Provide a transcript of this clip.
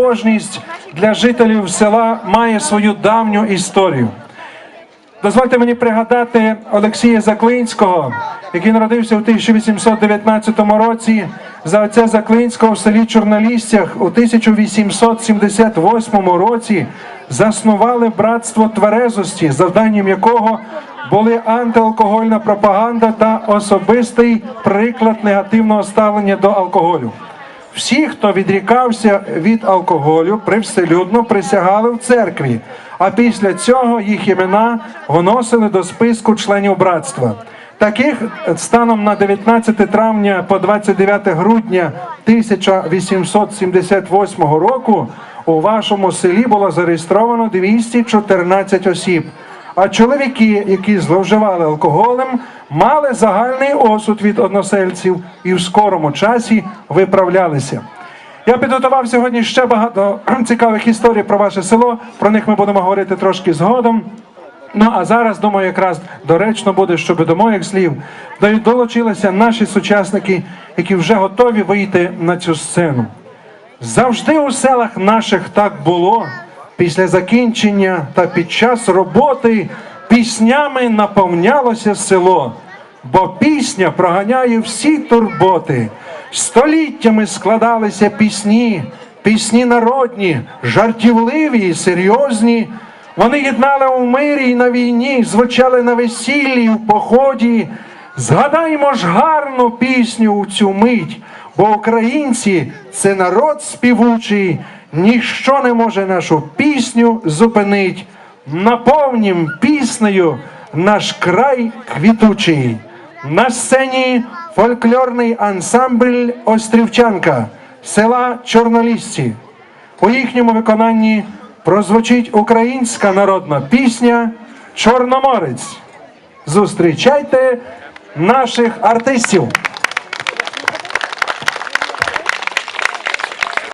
Побожність для жителів села має свою давню історію. Дозвольте мені пригадати Олексія Заклинського, який народився у 1819 році. За отця Заклинського в селі Чорнолістях у 1878 році заснували братство тверезості, завданням якого були антиалкогольна пропаганда та особистий приклад негативного ставлення до алкоголю. Всі, хто відрікався від алкоголю, привселюдно присягали в церкві, а після цього їх імена вносили до списку членів братства. Таких станом на 19 травня по 29 грудня 1878 року у вашому селі було зареєстровано 214 осіб. А чоловіки, які зловживали алкоголем, мали загальний осуд від односельців і в скорому часі виправлялися. Я підготував сьогодні ще багато цікавих історій про ваше село. Про них ми будемо говорити трошки згодом. Ну а зараз думаю, якраз доречно буде, щоб до моїх слів до- долучилися наші сучасники, які вже готові вийти на цю сцену. Завжди у селах наших так було. Після закінчення та під час роботи піснями наповнялося село, бо пісня проганяє всі турботи. Століттями складалися пісні, пісні народні, жартівливі і серйозні. Вони єднали у мирі і на війні, звучали на весіллі, і в поході. Згадаймо ж гарну пісню у цю мить, бо українці це народ співучий, ніщо не може нашу пісню зупинить. Наповнім піснею наш край квітучий. На сцені фольклорний ансамбль Острівчанка села Чорнолісці. У їхньому виконанні прозвучить українська народна пісня Чорноморець. Зустрічайте наших артистів.